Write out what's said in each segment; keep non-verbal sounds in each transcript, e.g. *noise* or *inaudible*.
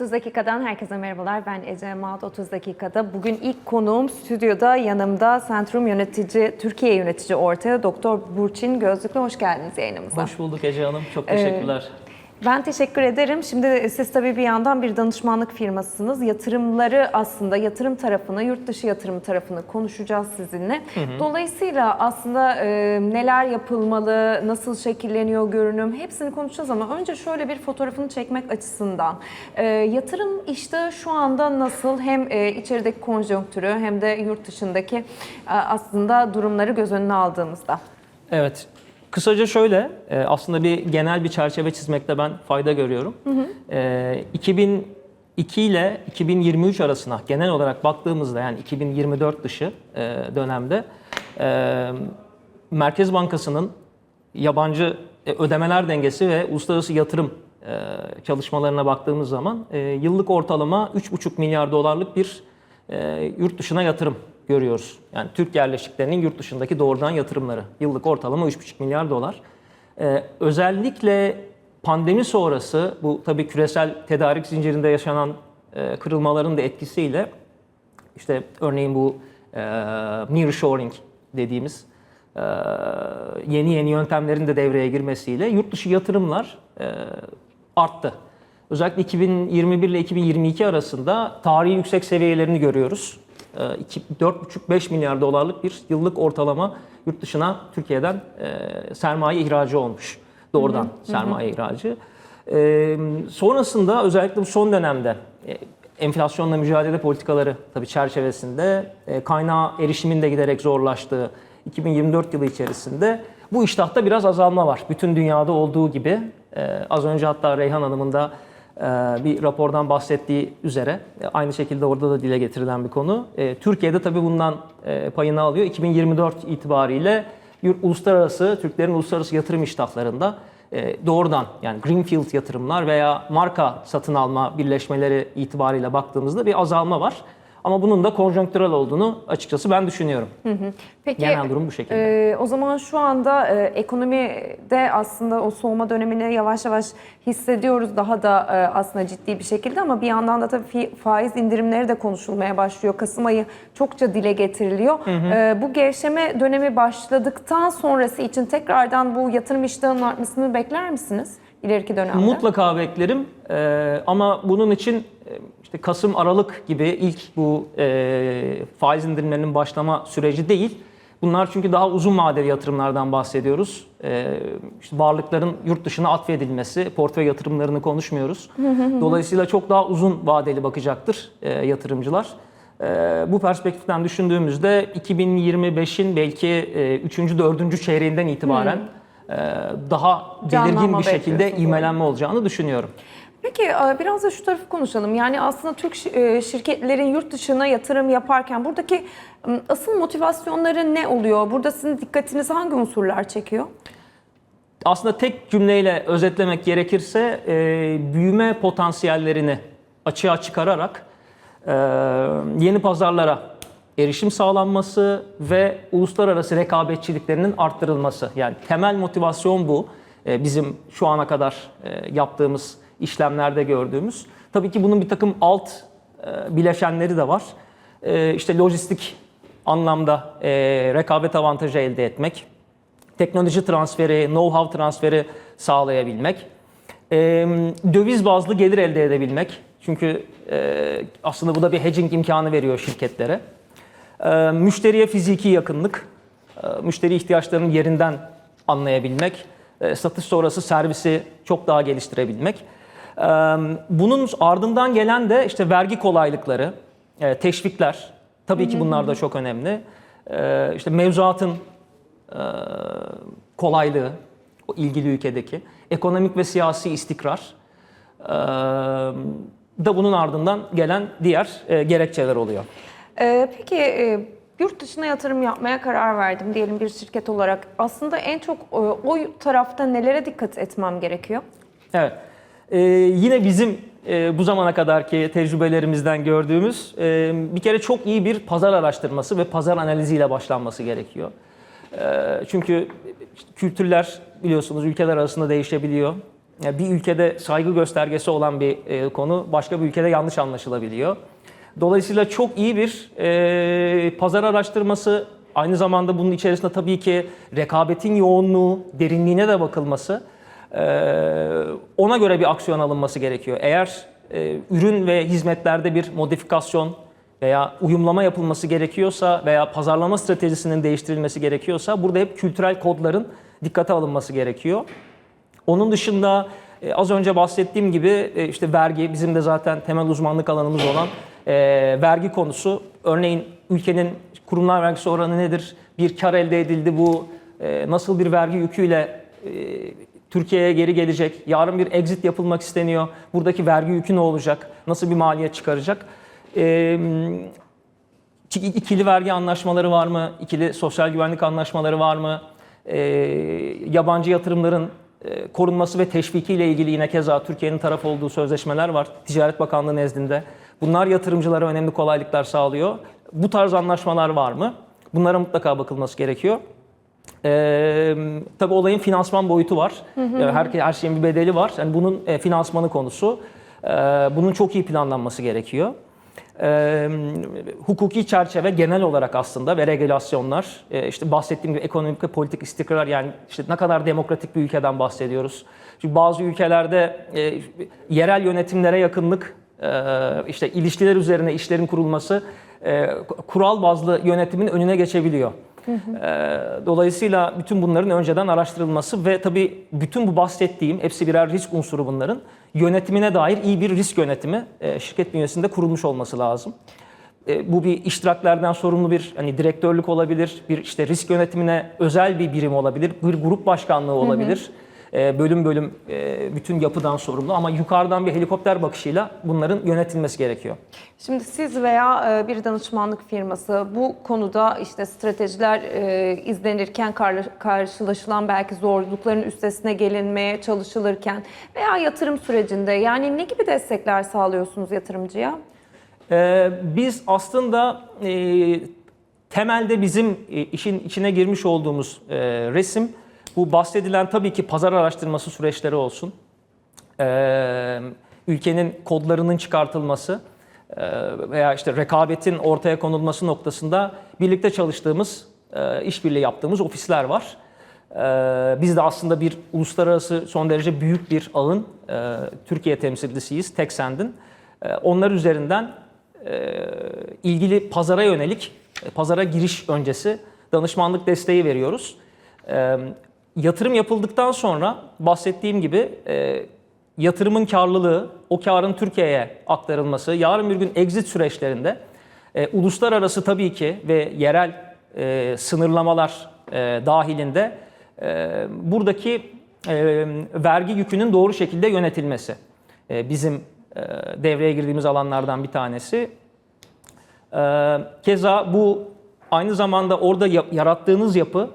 30 dakikadan herkese merhabalar. Ben Ece Maat 30 dakikada. Bugün ilk konuğum stüdyoda yanımda Centrum yönetici, Türkiye yönetici ortağı Doktor Burçin Gözlüklü. Hoş geldiniz yayınımıza. Hoş bulduk Ece Hanım. Çok teşekkürler. Ben teşekkür ederim. Şimdi siz tabii bir yandan bir danışmanlık firmasısınız. Yatırımları aslında yatırım tarafını, yurt dışı yatırım tarafını konuşacağız sizinle. Dolayısıyla aslında e, neler yapılmalı, nasıl şekilleniyor görünüm hepsini konuşacağız ama önce şöyle bir fotoğrafını çekmek açısından. E, yatırım işte şu anda nasıl hem e, içerideki konjonktürü hem de yurt dışındaki e, aslında durumları göz önüne aldığımızda. Evet. Kısaca şöyle, e, aslında bir genel bir çerçeve çizmekte ben fayda görüyorum. E, 2002 ile 2023 arasına genel olarak baktığımızda yani 2024 dışı e, dönemde e, Merkez Bankası'nın yabancı e, ödemeler dengesi ve uluslararası yatırım e, çalışmalarına baktığımız zaman e, yıllık ortalama 3,5 milyar dolarlık bir e, yurt dışına yatırım görüyoruz. Yani Türk yerleşiklerinin yurt dışındaki doğrudan yatırımları. Yıllık ortalama 3,5 milyar dolar. Ee, özellikle pandemi sonrası bu tabii küresel tedarik zincirinde yaşanan e, kırılmaların da etkisiyle işte örneğin bu e, nearshoring dediğimiz e, yeni yeni yöntemlerin de devreye girmesiyle yurt dışı yatırımlar e, arttı. Özellikle 2021 ile 2022 arasında tarihi yüksek seviyelerini görüyoruz. E, iki- 4,5-5 milyar dolarlık bir yıllık ortalama yurt dışına Türkiye'den e, sermaye ihracı olmuş. Doğrudan sermaye ihracı. E, sonrasında özellikle bu son dönemde e, enflasyonla mücadele politikaları tabii çerçevesinde e, kaynağa erişimin de giderek zorlaştığı 2024 yılı içerisinde bu iştahta biraz azalma var. Bütün dünyada olduğu gibi az önce hatta Reyhan Hanım'ın da bir rapordan bahsettiği üzere e, aynı şekilde orada da dile getirilen bir konu. E, Türkiye'de tabii bundan e, payını alıyor. 2024 itibariyle uluslararası Türklerin uluslararası yatırım iştahlarında e, doğrudan yani greenfield yatırımlar veya marka satın alma birleşmeleri itibariyle baktığımızda bir azalma var. Ama bunun da konjonktürel olduğunu açıkçası ben düşünüyorum. Peki Genel durum bu şekilde. e, o zaman şu anda e, ekonomide aslında o soğuma dönemini yavaş yavaş hissediyoruz daha da e, aslında ciddi bir şekilde ama bir yandan da tabii faiz indirimleri de konuşulmaya başlıyor. Kasım ayı çokça dile getiriliyor. E, bu gevşeme dönemi başladıktan sonrası için tekrardan bu yatırım iştahının artmasını bekler misiniz ileriki dönemde? Mutlaka beklerim Ee, ama bunun için e, işte Kasım Aralık gibi ilk bu e, faiz indirimlerinin başlama süreci değil. Bunlar çünkü daha uzun vadeli yatırımlardan bahsediyoruz. Ee, işte varlıkların yurt dışına atfedilmesi, portföy yatırımlarını konuşmuyoruz. Dolayısıyla çok daha uzun vadeli bakacaktır e, yatırımcılar. Ee, bu perspektiften düşündüğümüzde 2025'in belki 3. 4. çeyreğinden itibaren e, daha belirgin Canlanma bir şekilde ivmelenme olacağını düşünüyorum. Peki e, biraz da şu tarafı konuşalım. Yani aslında Türk e, şirketlerin yurt dışına yatırım yaparken buradaki asıl motivasyonları ne oluyor? Burada sizin dikkatinizi hangi unsurlar çekiyor? Aslında tek cümleyle özetlemek gerekirse büyüme potansiyellerini açığa çıkararak yeni pazarlara erişim sağlanması ve uluslararası rekabetçiliklerinin arttırılması. Yani temel motivasyon bu. E, bizim şu ana kadar e, yaptığımız işlemlerde gördüğümüz. Tabii ki bunun bir takım alt e, bileşenleri de var. E, işte lojistik anlamda e, rekabet avantajı elde etmek, teknoloji transferi, know-how transferi sağlayabilmek, döviz bazlı gelir elde edebilmek. Çünkü aslında bu da bir hedging imkanı veriyor şirketlere. E, müşteriye fiziki yakınlık, e, müşteri ihtiyaçlarının yerinden anlayabilmek, e, satış sonrası servisi çok daha geliştirebilmek. Bunun ardından gelen de işte vergi kolaylıkları, teşvikler. Tabii ki bunlar da çok önemli. E, işte mevzuatın kolaylığı, o ilgili ülkedeki, ekonomik ve siyasi istikrar da bunun ardından gelen diğer e, gerekçeler oluyor. E, peki e, yurt dışına yatırım yapmaya karar verdim diyelim bir şirket olarak. Aslında en çok e, o tarafta nelere dikkat etmem gerekiyor? Evet. Ee, yine bizim e, bu zamana kadarki tecrübelerimizden gördüğümüz e, bir kere çok iyi bir pazar araştırması ve pazar analiziyle başlanması gerekiyor. E, çünkü kültürler biliyorsunuz ülkeler arasında değişebiliyor. e, bir ülkede saygı göstergesi olan bir e, konu başka bir ülkede yanlış anlaşılabiliyor. Dolayısıyla çok iyi bir e, pazar araştırması, aynı zamanda bunun içerisinde tabii ki rekabetin yoğunluğu, derinliğine de bakılması, e, ona göre bir aksiyon alınması gerekiyor. Eğer e, ürün ve hizmetlerde bir modifikasyon veya uyumlama yapılması gerekiyorsa veya pazarlama stratejisinin değiştirilmesi gerekiyorsa burada hep kültürel kodların dikkate alınması gerekiyor. Onun dışında e, az önce bahsettiğim gibi e, işte vergi bizim de zaten temel uzmanlık alanımız olan e, vergi konusu. Örneğin ülkenin kurumlar vergisi oranı nedir? Bir kar elde edildi bu e, nasıl bir vergi yüküyle e, Türkiye'ye geri gelecek? Yarın bir exit yapılmak isteniyor. Buradaki vergi yükü ne olacak? Nasıl bir maliyet çıkaracak? E, ikili vergi anlaşmaları var mı? İkili sosyal güvenlik anlaşmaları var mı? Ee, yabancı yatırımların e, korunması ve teşviki ile ilgili yine keza Türkiye'nin taraf olduğu sözleşmeler var Ticaret Bakanlığı nezdinde. Bunlar yatırımcılara önemli kolaylıklar sağlıyor. Bu tarz anlaşmalar var mı? Bunlara mutlaka bakılması gerekiyor. Ee, tabii olayın finansman boyutu var. Yani Her, her şeyin bir bedeli var. Yani bunun e, finansmanı konusu. Ee, bunun çok iyi planlanması gerekiyor. Ee, hukuki çerçeve genel olarak aslında ve regülasyonlar, e, işte bahsettiğim gibi ekonomik ve politik istikrar yani işte ne kadar demokratik bir ülkeden bahsediyoruz. Çünkü bazı ülkelerde e, yerel yönetimlere yakınlık, e, işte ilişkiler üzerine işlerin kurulması e, kural bazlı yönetimin önüne geçebiliyor. Ee, Dolayısıyla bütün bunların önceden araştırılması ve tabii bütün bu bahsettiğim hepsi birer risk unsuru bunların yönetimine dair iyi bir risk yönetimi e, şirket bünyesinde kurulmuş olması lazım. E, Bu bir iştiraklerden sorumlu bir hani direktörlük olabilir, bir işte risk yönetimine özel bir birim olabilir, bir grup başkanlığı olabilir. E, Bölüm bölüm e, bütün yapıdan sorumlu ama yukarıdan bir helikopter bakışıyla bunların yönetilmesi gerekiyor. Şimdi siz veya e, bir danışmanlık firması bu konuda işte stratejiler e, izlenirken kar- karşılaşılan belki zorlukların üstesine gelinmeye çalışılırken veya yatırım sürecinde yani ne gibi destekler sağlıyorsunuz yatırımcıya? Ee, biz aslında e, temelde bizim işin içine girmiş olduğumuz e, resim bu bahsedilen tabii ki pazar araştırması süreçleri olsun. Ee, ülkenin kodlarının çıkartılması e, veya işte rekabetin ortaya konulması noktasında birlikte çalıştığımız, e, işbirliği yaptığımız ofisler var. Ee, Biz de aslında bir uluslararası son derece büyük bir ağın e, Türkiye temsilcisiyiz, Texend'in. E, Onlar üzerinden ilgili pazara yönelik, pazara giriş öncesi danışmanlık desteği veriyoruz. Yatırım yapıldıktan sonra bahsettiğim gibi e, yatırımın karlılığı, o karın Türkiye'ye aktarılması, yarın bir gün exit süreçlerinde e, uluslararası tabii ki ve yerel e, sınırlamalar e, dahilinde e, buradaki e, vergi yükünün doğru şekilde yönetilmesi e, bizim e, devreye girdiğimiz alanlardan bir tanesi. E, keza bu aynı zamanda orada ya- yarattığınız yapı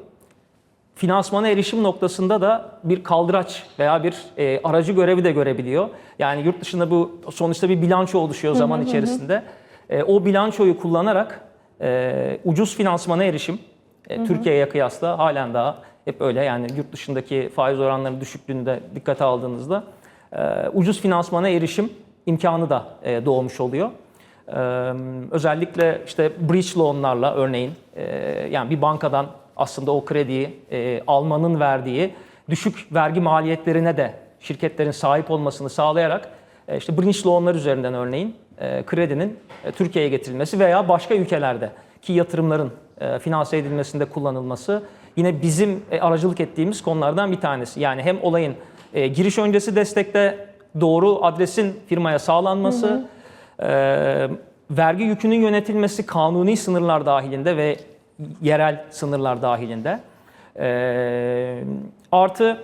finansmana erişim noktasında da bir kaldıraç veya bir e, aracı görevi de görebiliyor. Yani yurt dışında bu sonuçta bir bilanço oluşuyor zaman içerisinde. E, o bilançoyu kullanarak e, ucuz finansmana erişim e, Türkiye'ye kıyasla halen daha hep öyle yani yurt dışındaki faiz oranları düşüklüğünde dikkate aldığınızda e, ucuz finansmana erişim imkanı da e, doğmuş oluyor. Ee, özellikle işte bridge loanlarla örneğin e, yani bir bankadan aslında o krediyi e, almanın verdiği düşük vergi maliyetlerine de şirketlerin sahip olmasını sağlayarak e, işte bridge loanlar üzerinden örneğin e, kredinin e, Türkiye'ye getirilmesi veya başka ülkelerde ki yatırımların e, finanse edilmesinde kullanılması yine bizim e, aracılık ettiğimiz konulardan bir tanesi. Yani hem olayın e, giriş öncesi destekte doğru adresin firmaya sağlanması, ee, vergi yükünün yönetilmesi kanuni sınırlar dahilinde ve yerel sınırlar dahilinde. Ee, artı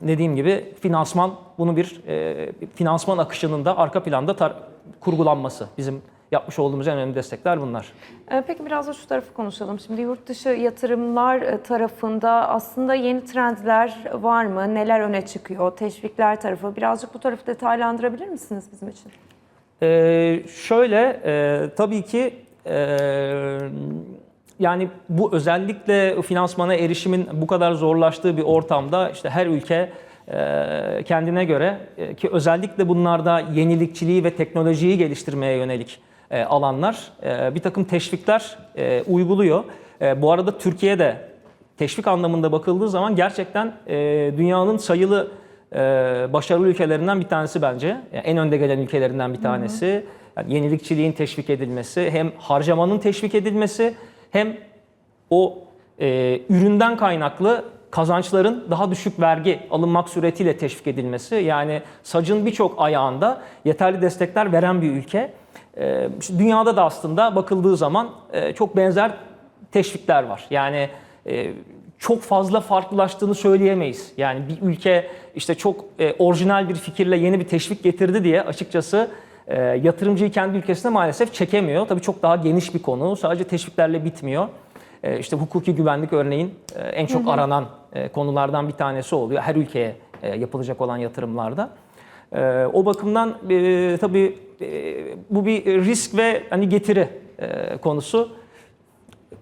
dediğim gibi finansman bunu bir e, finansman akışının da arka planda tar- kurgulanması bizim yapmış olduğumuz en önemli destekler bunlar. Ee, Peki biraz da şu tarafı konuşalım. Şimdi yurt dışı yatırımlar e, tarafında aslında yeni trendler var mı? Neler öne çıkıyor? Teşvikler tarafı. Birazcık bu tarafı detaylandırabilir misiniz bizim için? Ee, şöyle e, tabii ki e, yani bu özellikle finansmana erişimin bu kadar zorlaştığı bir ortamda işte her ülke e, kendine göre e, ki özellikle bunlarda yenilikçiliği ve teknolojiyi geliştirmeye yönelik e, alanlar bir takım teşvikler uyguluyor. Bu arada Türkiye'de teşvik anlamında bakıldığı zaman gerçekten dünyanın sayılı başarılı ülkelerinden bir tanesi bence. Yani en önde gelen ülkelerinden bir tanesi. Yani yenilikçiliğin teşvik edilmesi, hem harcamanın teşvik edilmesi, hem o e, üründen kaynaklı kazançların daha düşük vergi alınmak suretiyle teşvik edilmesi. Yani sacın birçok ayağında yeterli destekler veren bir ülke. E, dünyada da aslında bakıldığı zaman e, çok benzer teşvikler var. Yani e, çok fazla farklılaştığını söyleyemeyiz. Yani bir ülke işte çok e, orijinal bir fikirle yeni bir teşvik getirdi diye açıkçası e, yatırımcıyı kendi ülkesine maalesef çekemiyor. Tabii çok daha geniş bir konu. Sadece teşviklerle bitmiyor. E, işte hukuki güvenlik örneğin e, en çok aranan e, konulardan bir tanesi oluyor. Her ülkeye e, yapılacak olan yatırımlarda. E, o bakımdan e, tabii e, bu bir risk ve hani getiri e, konusu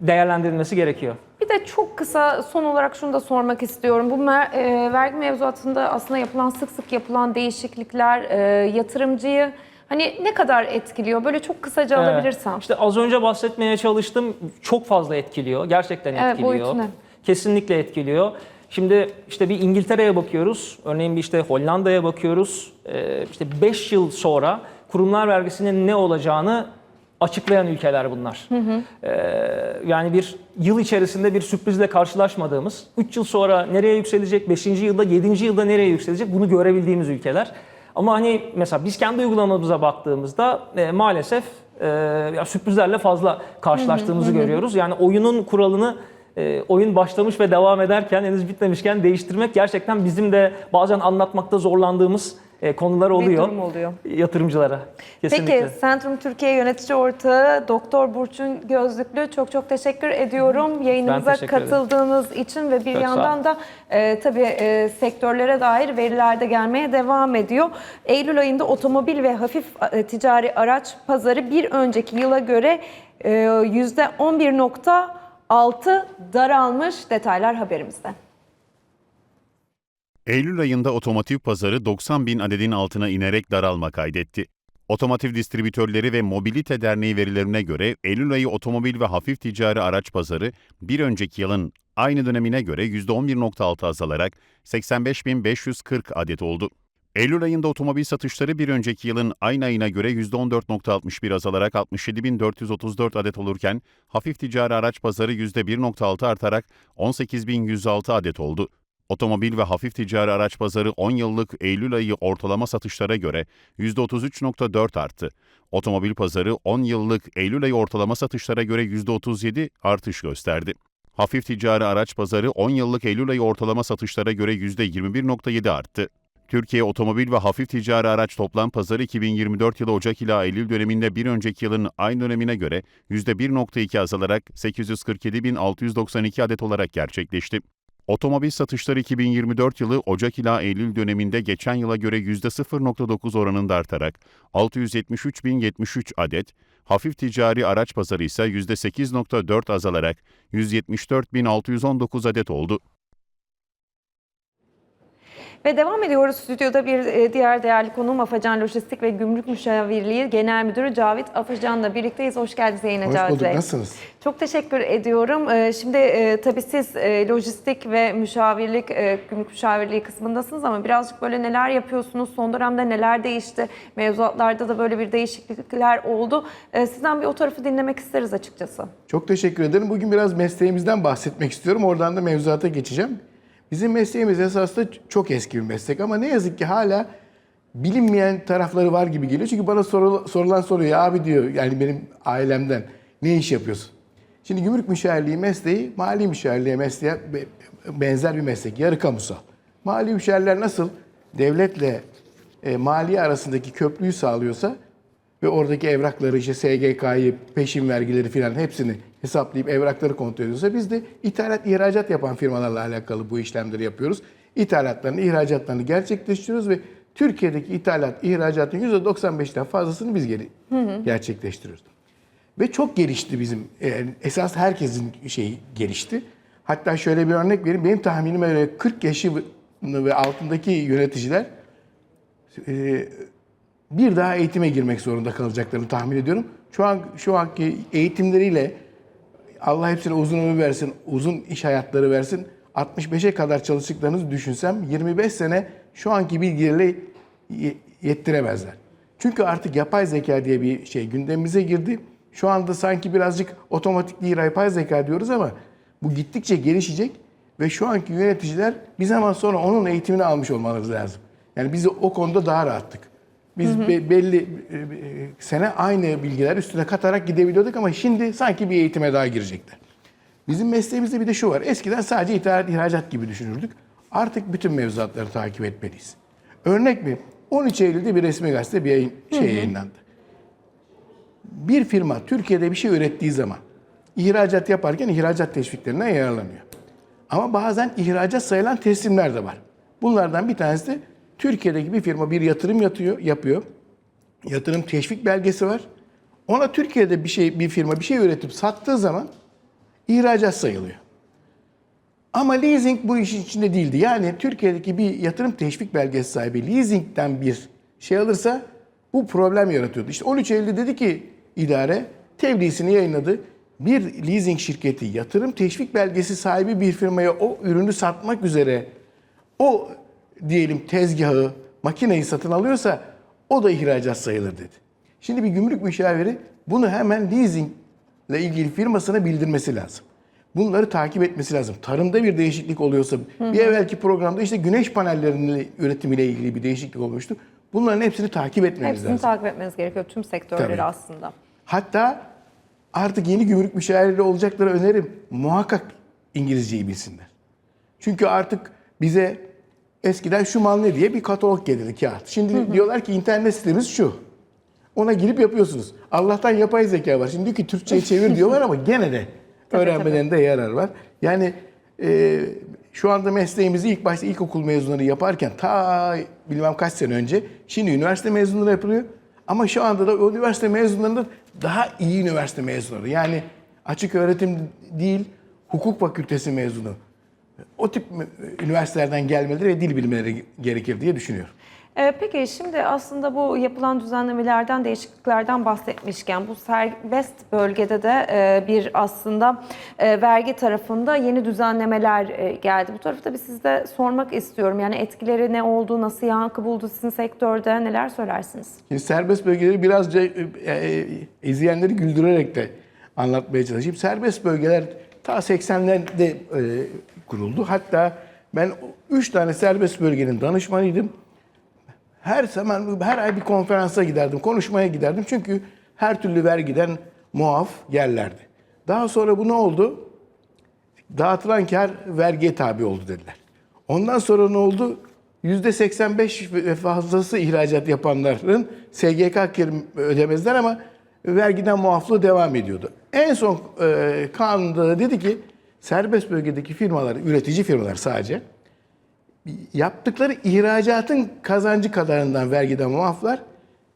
değerlendirilmesi gerekiyor. Bir de çok kısa son olarak şunu da sormak istiyorum. Bu mer- e, vergi mevzuatında aslında yapılan sık sık yapılan değişiklikler e, yatırımcıyı hani ne kadar etkiliyor? Böyle çok kısaca Evet. alabilirsem. İşte az önce bahsetmeye çalıştım. Çok fazla etkiliyor. Gerçekten Evet, etkiliyor. ne? Kesinlikle etkiliyor. Şimdi işte bir İngiltere'ye bakıyoruz. Örneğin bir işte Hollanda'ya bakıyoruz. Ee, işte 5 yıl sonra kurumlar vergisinin ne olacağını açıklayan ülkeler bunlar. Ee, yani bir yıl içerisinde bir sürprizle karşılaşmadığımız, 3 yıl sonra nereye yükselecek, 5. yılda, 7. yılda nereye yükselecek bunu görebildiğimiz ülkeler. Ama hani mesela biz kendi uygulamamıza baktığımızda e, maalesef e, ya sürprizlerle fazla karşılaştığımızı görüyoruz. Yani oyunun kuralını e, oyun başlamış ve devam ederken henüz bitmemişken değiştirmek gerçekten bizim de bazen anlatmakta zorlandığımız e, konular oluyor. durum oluyor. Yatırımcılara. Kesinlikle. Peki Centrum Türkiye yönetici ortağı Doktor Burçun Gözlüklü çok çok teşekkür ediyorum yayınımıza teşekkür ederim. katıldığınız için ve bir Çok yandan da e, tabii e, sektörlere dair veriler de gelmeye devam ediyor. Eylül ayında otomobil ve hafif e, ticari araç pazarı bir önceki yıla göre e, %11.6 daralmış. Detaylar haberimizde. Eylül ayında otomotiv pazarı 90 bin adedin altına inerek daralma kaydetti. Otomotiv Distribütörleri ve Mobilite Derneği verilerine göre Eylül ayı otomobil ve hafif ticari araç pazarı bir önceki yılın aynı dönemine göre %11.6 azalarak 85.540 adet oldu. Eylül ayında otomobil satışları bir önceki yılın aynı ayına göre %14.61 azalarak 67.434 adet olurken hafif ticari araç pazarı %1.6 artarak 18.106 adet oldu. Otomobil ve hafif ticari araç pazarı 10 yıllık Eylül ayı ortalama satışlara göre %33.4 arttı. Otomobil pazarı 10 yıllık Eylül ayı ortalama satışlara göre %37 artış gösterdi. Hafif ticari araç pazarı 10 yıllık Eylül ayı ortalama satışlara göre %21.7 arttı. Türkiye Otomobil ve Hafif Ticari Araç Toplam Pazarı 2024 yılı Ocak ila Eylül döneminde bir önceki yılın aynı dönemine göre %1.2 azalarak 847.692 adet olarak gerçekleşti. Otomobil satışları 2024 yılı Ocak ila Eylül döneminde geçen yıla göre %0.9 oranında artarak 673.073 adet, hafif ticari araç pazarı ise %8.4 azalarak 174.619 adet oldu. Ve devam ediyoruz. Stüdyoda bir e, diğer değerli konuğum Afacan Lojistik ve Gümrük Müşavirliği Genel Müdürü Cavit Afacan'la birlikteyiz. Hoş geldiniz yayına Hoş Cavit bulduk. Bey. Nasılsınız? Çok teşekkür ediyorum. Ee, Şimdi e, tabii siz e, lojistik ve müşavirlik, e, gümrük müşavirliği kısmındasınız ama birazcık böyle neler yapıyorsunuz? Son dönemde neler değişti? Mevzuatlarda da böyle bir değişiklikler oldu. E, Sizden bir o tarafı dinlemek isteriz açıkçası. Çok teşekkür ederim. Bugün biraz mesleğimizden bahsetmek istiyorum. Oradan da mevzuata geçeceğim. Bizim mesleğimiz esasında çok eski bir meslek ama ne yazık ki hala bilinmeyen tarafları var gibi geliyor. Çünkü bana sorul- sorulan soruyor abi diyor yani benim ailemden ne iş yapıyorsun? Şimdi gümrük müşavirliği mesleği mali müşavirliğe mesleğe be- benzer bir meslek. Yarı kamusal. Mali müşavirler nasıl devletle e, maliye arasındaki köprüyü sağlıyorsa ve oradaki evrakları işte SGK'yı, peşin vergileri filan hepsini hesaplayıp evrakları kontrol ediyorsa biz de ithalat, ihracat yapan firmalarla alakalı bu işlemleri yapıyoruz. İthalatlarını, ihracatlarını gerçekleştiriyoruz ve Türkiye'deki ithalat, ihracatın %95'ten fazlasını biz geri gerçekleştiriyoruz. Ve çok gelişti bizim, yani esas herkesin şeyi gelişti. Hatta şöyle bir örnek vereyim. Benim tahminim öyle 40 yaşı ve altındaki yöneticiler e, bir daha eğitime girmek zorunda kalacaklarını tahmin ediyorum. Şu an şu anki eğitimleriyle Allah hepsine uzun ömür versin, uzun iş hayatları versin. 65'e kadar çalıştıklarınızı düşünsem 25 sene şu anki bilgilerle ye- yettiremezler. Çünkü artık yapay zeka diye bir şey gündemimize girdi. Şu anda sanki birazcık otomatik değil yapay zeka diyoruz ama bu gittikçe gelişecek ve şu anki yöneticiler bir zaman sonra onun eğitimini almış olmaları lazım. Yani biz o konuda daha rahattık. Biz be- belli e, e, sene aynı bilgiler üstüne katarak gidebiliyorduk ama şimdi sanki bir eğitime daha girecekler. Bizim mesleğimizde bir de şu var. Eskiden sadece ithalat, ihracat gibi düşünürdük. Artık bütün mevzuatları takip etmeliyiz. Örnek mi? 13 Eylül'de bir resmi gazete bir yayın, şey yayınlandı. Bir firma Türkiye'de bir şey ürettiği zaman ihracat yaparken ihracat teşviklerinden yararlanıyor. Ama bazen ihracat sayılan teslimler de var. Bunlardan bir tanesi de Türkiye'deki bir firma bir yatırım yatıyor, yapıyor. Yatırım teşvik belgesi var. Ona Türkiye'de bir şey bir firma bir şey üretip sattığı zaman ihracat sayılıyor. Ama leasing bu işin içinde değildi. Yani Türkiye'deki bir yatırım teşvik belgesi sahibi leasingten bir şey alırsa bu problem yaratıyordu. İşte 13 Eylül'de dedi ki idare tebliğsini yayınladı. Bir leasing şirketi yatırım teşvik belgesi sahibi bir firmaya o ürünü satmak üzere o diyelim tezgahı, makineyi satın alıyorsa o da ihracat sayılır dedi. Şimdi bir gümrük müşaviri bunu hemen leasing ile ilgili firmasına bildirmesi lazım. Bunları takip etmesi lazım. Tarımda bir değişiklik oluyorsa, bir evvelki programda işte güneş panellerinin üretimiyle ilgili bir değişiklik olmuştu. Bunların hepsini takip etmemiz Hepsini lazım. takip etmeniz gerekiyor tüm sektörleri Tabii. aslında. Hatta artık yeni gümrük müşavirleri olacakları önerim muhakkak İngilizceyi bilsinler. Çünkü artık bize eskiden şu mal ne diye bir katalog gelirdi kağıt. Şimdi diyorlar ki internet sitemiz şu. Ona girip yapıyorsunuz. Allah'tan yapay zeka var. Şimdi diyor ki Türkçe'ye çevir diyorlar ama gene de *laughs* öğrenmelerinde yarar var. Yani e, şu anda mesleğimizi ilk başta ilkokul mezunları yaparken ta bilmem kaç sene önce şimdi üniversite mezunları yapılıyor. Ama şu anda da o üniversite mezunlarının daha iyi üniversite mezunları. Yani açık öğretim değil, hukuk fakültesi mezunu. O tip üniversitelerden gelmeleri ve dil bilmeleri gerekir diye düşünüyorum. Ee, peki şimdi aslında bu yapılan düzenlemelerden, değişikliklerden bahsetmişken bu serbest bölgede de e, bir aslında e, vergi tarafında yeni düzenlemeler e, geldi. Bu tarafı da bir sizde sormak istiyorum. Yani etkileri ne oldu, nasıl yankı buldu sizin sektörde, neler söylersiniz? Şimdi serbest bölgeleri birazca izleyenleri güldürerek de anlatmaya çalışayım. Serbest bölgeler ta 80'lerde e, kuruldu. Hatta ben 3 tane serbest bölgenin danışmanıydım. Her zaman her ay bir konferansa giderdim, konuşmaya giderdim. Çünkü her türlü vergiden muaf yerlerdi. Daha sonra bu ne oldu? Dağıtılan kar vergiye tabi oldu dediler. Ondan sonra ne oldu? %85 ve fazlası ihracat yapanların SGK ödemezler ama vergiden muaflığı devam ediyordu. En son e, kanunda da dedi ki serbest bölgedeki firmalar, üretici firmalar sadece yaptıkları ihracatın kazancı kadarından vergiden muaflar.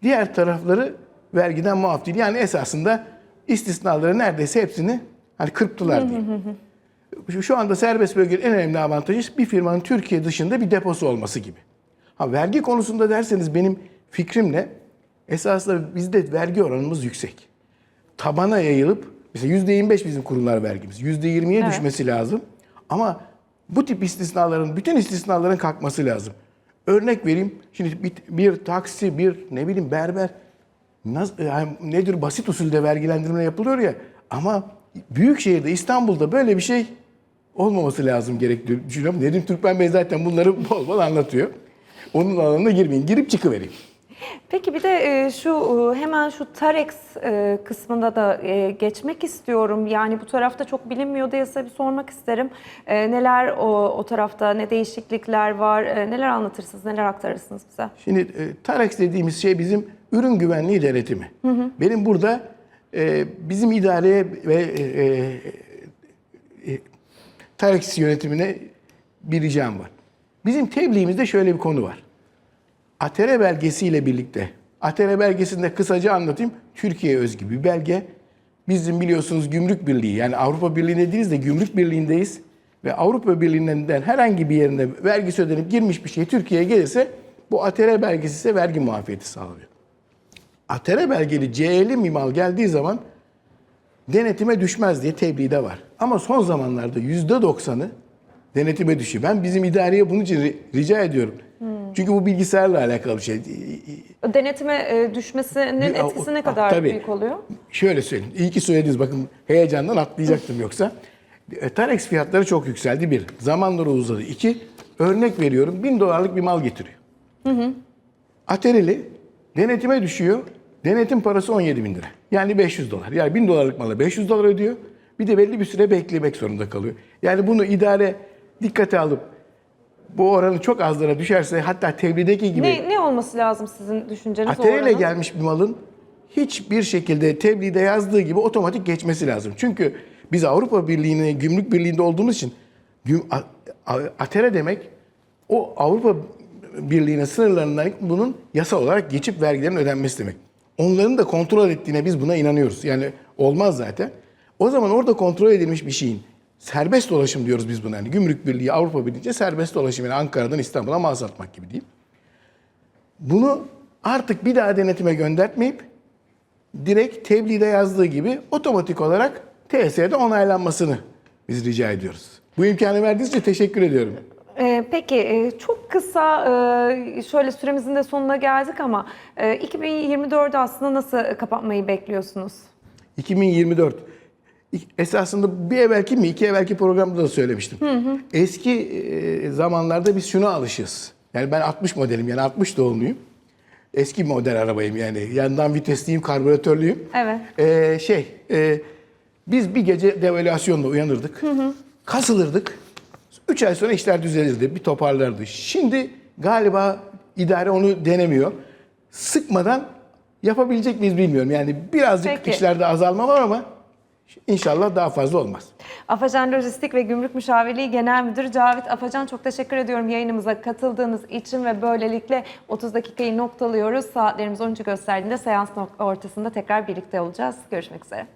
Diğer tarafları vergiden muaf değil. Yani esasında istisnaları neredeyse hepsini hani kırptılar diye. Şu- anda serbest bölgenin en önemli avantajı bir firmanın Türkiye dışında bir deposu olması gibi. Ha vergi konusunda derseniz benim fikrimle esasında bizde vergi oranımız yüksek. Tabana yayılıp mesela %25 bizim kurumlar vergimiz. %20'ye Evet. düşmesi lazım. Ama bu tip istisnaların, bütün istisnaların kalkması lazım. Örnek vereyim. Şimdi bir, bir taksi, bir ne bileyim berber nasıl, yani nedir basit usulde vergilendirme yapılıyor ya ama büyük şehirde İstanbul'da böyle bir şey olmaması lazım gerektiğini düşünüyorum. Nedim Türkmen Bey zaten bunları bol bol anlatıyor. Onun alanına girmeyin. Girip çıkıvereyim. Peki bir de e, şu e, hemen şu Tarex e, kısmında da geçmek istiyorum. Yani bu tarafta çok bilinmiyor diye size bir sormak isterim. Neler o, o tarafta, ne değişiklikler var, neler anlatırsınız, neler aktarırsınız bize? Şimdi Tarex dediğimiz şey bizim ürün güvenliği denetimi. Benim burada bizim idareye ve e, Tarex yönetimine bir ricam var. Bizim tebliğimizde şöyle bir konu var. ATR belgesiyle birlikte, ATR belgesinde kısaca anlatayım. Türkiye özgü bir belge. Bizim biliyorsunuz gümrük birliği yani Avrupa Birliği'nde değiliz de gümrük birliğindeyiz. ve Avrupa Birliği'nden herhangi bir yerine vergisi ödenip girmiş bir şey Türkiye'ye gelirse bu ATR belgesi ise vergi muafiyeti sağlıyor. ATR belgeli CE'li bir mal geldiği zaman denetime düşmez diye tebliğde var. Ama son zamanlarda %90'ı denetime düşüyor. Ben bizim idareye bunun için ri- rica ediyorum. Çünkü bu bilgisayarla alakalı bir şey. Denetime e, düşmesinin etkisi ne kadar tabii. büyük oluyor? Şöyle söyleyeyim. İyi ki söylediniz. Bakın heyecandan atlayacaktım yoksa. E, Tarex fiyatları çok yükseldi. Bir. Zamanları uzadı. İki. Örnek veriyorum. Bin dolarlık bir mal getiriyor. Atereli denetime düşüyor. Denetim parası 17 bin lira. Yani 500 dolar. Yani 1000 dolarlık mala 500 dolar ödüyor. Bir de belli bir süre beklemek zorunda kalıyor. Yani bunu idare dikkate alıp bu oranı çok azlara düşerse hatta tebliğdeki gibi Ne, ne olması lazım sizin düşünceniz oranın? gelmiş bir malın hiçbir şekilde tebliğde yazdığı gibi otomatik geçmesi lazım. Çünkü biz Avrupa Birliği'ne, Gümrük Birliği'nde olduğumuz için güm, a, a- atere demek o Avrupa Birliği'nin sınırlarından bunun yasa olarak geçip vergilerin ödenmesi demek. Onların da kontrol ettiğine biz buna inanıyoruz. Yani olmaz zaten. O zaman orada kontrol edilmiş bir şeyin serbest dolaşım diyoruz biz buna. Yani Gümrük Birliği, Avrupa Birliği'nce serbest dolaşım. Yani Ankara'dan İstanbul'a mal satmak gibi diyeyim. Bunu artık bir daha denetime göndertmeyip direkt tebliğde yazdığı gibi otomatik olarak TSE'de onaylanmasını biz rica ediyoruz. Bu imkanı verdiğiniz için teşekkür ediyorum. Ee, peki e, çok kısa e, şöyle süremizin de sonuna geldik ama e, 2024'ü aslında nasıl kapatmayı bekliyorsunuz? 2024. Esasında bir evvelki mi iki evvelki programda da söylemiştim. Eski e, zamanlarda biz şuna alışığız. Yani ben 60 modelim yani 60 doğumluyum. Eski model arabayım yani. Yandan vitesliyim, karbüratörlüyüm. Evet. Ee, şey, e, biz bir gece devalüasyonla uyanırdık. Kasılırdık. Üç ay sonra işler düzelirdi, bir toparlardı. Şimdi galiba idare onu denemiyor. Sıkmadan yapabilecek miyiz bilmiyorum. Yani birazcık Peki. işlerde azalma var ama inşallah daha fazla olmaz. Afacan Lojistik ve Gümrük Müşavirliği Genel Müdürü Cavit Afacan çok teşekkür ediyorum yayınımıza katıldığınız için ve böylelikle 30 dakikayı noktalıyoruz. Saatlerimiz 13'ü gösterdiğinde seans ortasında tekrar birlikte olacağız. Görüşmek üzere.